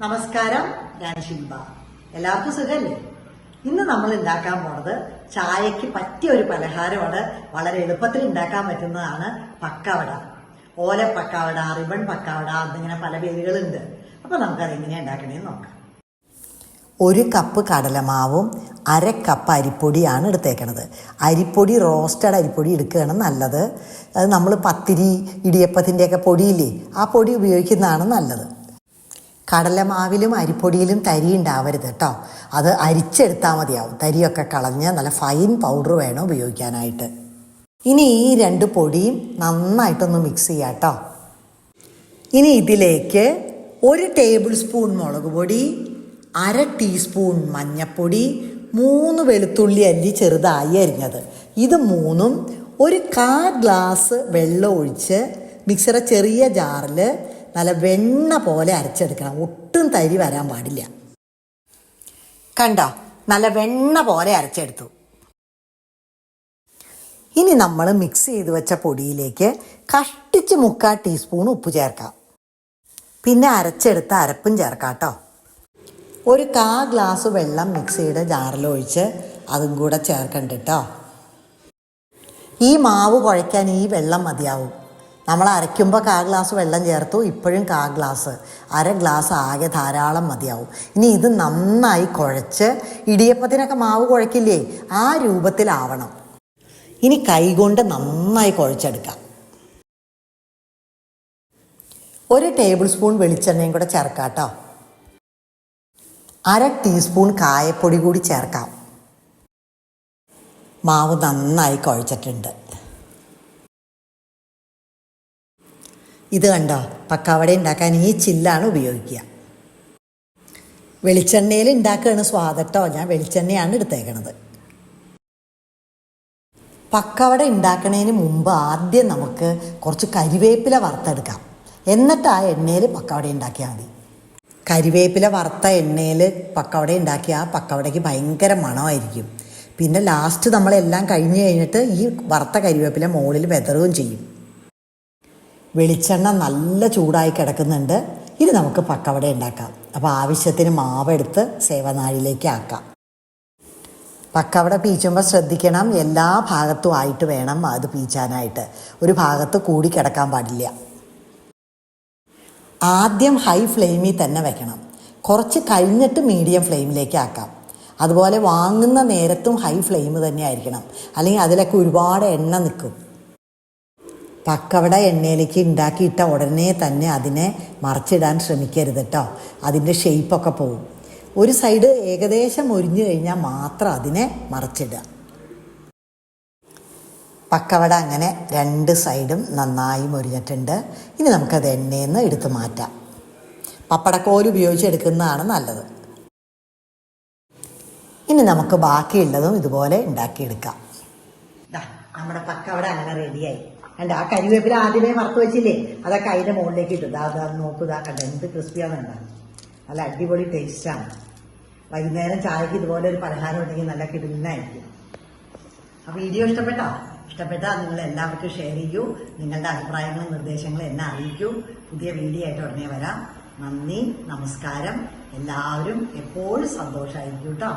നമസ്കാരം ഞാൻ ശിൽബ എല്ലാവർക്കും സുഖമല്ലേ? ഇന്ന് നമ്മൾ ഉണ്ടാക്കാൻ പോണത് ചായക്ക് പറ്റിയ ഒരു പലഹാരമാണ്. വളരെ എളുപ്പത്തിൽ ഉണ്ടാക്കാൻ പറ്റുന്നതാണ് പക്കാവട. ഓല പക്കാവട റിബൺ പക്കാവട എന്നിങ്ങനെ പല പേരുകളുണ്ട്. അപ്പൊ നമുക്കത് എങ്ങനെയാ ഉണ്ടാക്കണേന്ന് നോക്കാം. ഒരു കപ്പ് കടലമാവും അര കപ്പ് അരിപ്പൊടിയാണ് എടുത്തേക്കണത്. അരിപ്പൊടി റോസ്റ്റഡ് അരിപ്പൊടി എടുക്കുകയാണ് നല്ലത്. അത് നമ്മൾ പത്തിരി ഇടിയപ്പത്തിന്റെയൊക്കെ പൊടിയില്ലേ ആ പൊടി ഉപയോഗിക്കുന്നതാണ് നല്ലത്. കടലമാവിലും അരിപ്പൊടിയിലും തരി ഉണ്ടാവരുത് കേട്ടോ അത് അരിച്ചെടുത്താൽ മതിയാവും. തരിയൊക്കെ കളഞ്ഞ് നല്ല ഫൈൻ പൗഡർ വേണം ഉപയോഗിക്കാനായിട്ട്. ഇനി ഈ രണ്ട് പൊടിയും നന്നായിട്ടൊന്ന് മിക്സ് ചെയ്യാം കേട്ടോ ഇനി ഇതിലേക്ക് ഒരു ടേബിൾ സ്പൂൺ മുളക് പൊടി അര ടീസ്പൂൺ മഞ്ഞൾപ്പൊടി മൂന്ന് വെളുത്തുള്ളി അല്ലി ചെറുതായി അരിഞ്ഞത്. ഇത് മൂന്നും ഒരു കാ ഗ്ലാസ് വെള്ളം ഒഴിച്ച് മിക്സറെ ചെറിയ ജാറിൽ നല്ല വെണ്ണ പോലെ അരച്ചെടുക്കണം. ഒട്ടും തരി വരാൻ പാടില്ല. കണ്ടോ? നല്ല വെണ്ണ പോലെ അരച്ചെടുത്തു. ഇനി നമ്മൾ മിക്സ് ചെയ്ത് വെച്ച പൊടിയിലേക്ക് കഷ്ടിച്ച് മുക്കാൽ ടീസ്പൂൺ ഉപ്പ് ചേർക്കാം. പിന്നെ അരച്ചെടുത്ത അരപ്പും ചേർക്കാം കേട്ടോ. ഒരു കാ ഗ്ലാസ് വെള്ളം മിക്സിയുടെ ജാറിലൊഴിച്ച് അതും കൂടെ ചേർക്കണ്ട കേട്ടോ. ഈ മാവ് കുഴയ്ക്കാൻ ഈ വെള്ളം മതിയാവും. നമ്മൾ അരയ്ക്കുമ്പോൾ കാ ഗ്ലാസ് വെള്ളം ചേർത്തു ഇപ്പോഴും കാ ഗ്ലാസ്. അര ഗ്ലാസ് ആകെ ധാരാളം മതിയാവും. ഇനി ഇത് നന്നായി കുഴച്ച് ഇടിയപ്പത്തിനൊക്കെ മാവ് കുഴക്കില്ലേ? ആ രൂപത്തിലാവണം. ഇനി കൈകൊണ്ട് നന്നായി കുഴച്ചെടുക്കാം. ഒരു ടേബിൾ സ്പൂൺ വെളിച്ചെണ്ണയും കൂടെ ചേർക്കാം കേട്ടോ അര ടീസ്പൂൺ കായപ്പൊടി കൂടി ചേർക്കാം. മാവ് നന്നായി കുഴച്ചിട്ടുണ്ട്. ഇത് കണ്ടോ? പക്കാവട ഉണ്ടാക്കാൻ ഈ ചില്ലാണ് ഉപയോഗിക്കുക. വെളിച്ചെണ്ണയിൽ ഉണ്ടാക്കുകയാണ് സ്വാദട്ടോ. ഞാൻ വെളിച്ചെണ്ണയാണ് എടുത്തേക്കണത്. പക്കവട ഉണ്ടാക്കുന്നതിന് മുമ്പ് ആദ്യം നമുക്ക് കുറച്ച് കരിവേപ്പില വറുത്തെടുക്കാം. എന്നിട്ട് ആ എണ്ണയിൽ പക്കവട ഉണ്ടാക്കിയാൽ മതി. കരിവേപ്പില വറുത്ത എണ്ണയിൽ പക്കവട ഉണ്ടാക്കിയ ആ പക്കവടയ്ക്ക് ഭയങ്കര മണമായിരിക്കും. പിന്നെ ലാസ്റ്റ് നമ്മളെല്ലാം കഴിഞ്ഞ് കഴിഞ്ഞിട്ട് ഈ വറുത്ത കരിവേപ്പില മുകളിൽ വെതറുകയും ചെയ്യും. വെളിച്ചെണ്ണ നല്ല ചൂടായി കിടക്കുന്നുണ്ട്. ഇനി നമുക്ക് പക്കവട ഉണ്ടാക്കാം. അപ്പോൾ ആവശ്യത്തിന് മാവെടുത്ത് സേവനാഴിലേക്ക് ആക്കാം. പക്കവട പീച്ചുമ്പോൾ ശ്രദ്ധിക്കണം എല്ലാ ഭാഗത്തും ആയിട്ട് വേണം അത് പീച്ചാനായിട്ട്. ഒരു ഭാഗത്ത് കൂടി കിടക്കാൻ പാടില്ല. ആദ്യം ഹൈ ഫ്ലെയിമിൽ തന്നെ വെക്കണം. കുറച്ച് കഴിഞ്ഞിട്ട് മീഡിയം ഫ്ലെയിമിലേക്ക് ആക്കാം. അതുപോലെ വാങ്ങുന്ന നേരത്തും ഹൈ ഫ്ലെയിം തന്നെ ആയിരിക്കണം. അല്ലെങ്കിൽ അതിലൊക്കെ ഒരുപാട് എണ്ണ നിൽക്കും. പക്കവട എണ്ണയിലേക്ക് ഉണ്ടാക്കിയിട്ട ഉടനെ തന്നെ അതിനെ മറിച്ചിടാൻ ശ്രമിക്കരുത് കേട്ടോ അതിന്റെ ഷെയ്പ്പൊക്കെ പോവും. ഒരു സൈഡ് ഏകദേശം ഒരിഞ്ഞു കഴിഞ്ഞാൽ മാത്രം അതിനെ മറിച്ചിടുക. പക്കവട അങ്ങനെ രണ്ട് സൈഡും നന്നായി മൊരിഞ്ഞിട്ടുണ്ട്. ഇനി നമുക്കത് എണ്ണയിൽ നിന്ന് എടുത്ത് മാറ്റാം. പപ്പടക്കോൽ ഉപയോഗിച്ച് എടുക്കുന്നതാണ് നല്ലത്. ഇനി നമുക്ക് ബാക്കിയുള്ളതും ഇതുപോലെ ഉണ്ടാക്കിയെടുക്കാം. നമ്മുടെ പക്കവട അങ്ങനെ റെഡിയായി കണ്ട ആ കരിവേപ്പില ആദ്യമേ വറുത്ത് വെച്ചില്ലേ? അതൊക്കെ അതിന്റെ മുകളിലേക്ക് ഇട്ടു. അതാ ദാ നോക്കൂ ദാ കണ്ട? എന്ത് ക്രിസ്പിയാണെന്ന് നല്ല അടിപൊളി ടേസ്റ്റാണ് വൈകുന്നേരം ചായക്ക് ഇതുപോലെ ഒരു പലഹാരം ഉണ്ടെങ്കിൽ നല്ല കിടുന്നായിരിക്കും ആ വീഡിയോ ഇഷ്ടപ്പെട്ടോ? ഇഷ്ടപ്പെട്ടാൽ നിങ്ങൾ എല്ലാവർക്കും ഷെയർ ചെയ്യൂ. നിങ്ങളുടെ അഭിപ്രായങ്ങളും നിർദ്ദേശങ്ങളും എന്നെ അറിയിക്കൂ. പുതിയ വീഡിയോ ആയിട്ട് ഉടനെ വരാം. നന്ദി നമസ്കാരം. എല്ലാവരും എപ്പോഴും സന്തോഷമായിരിക്കും കേട്ടോ.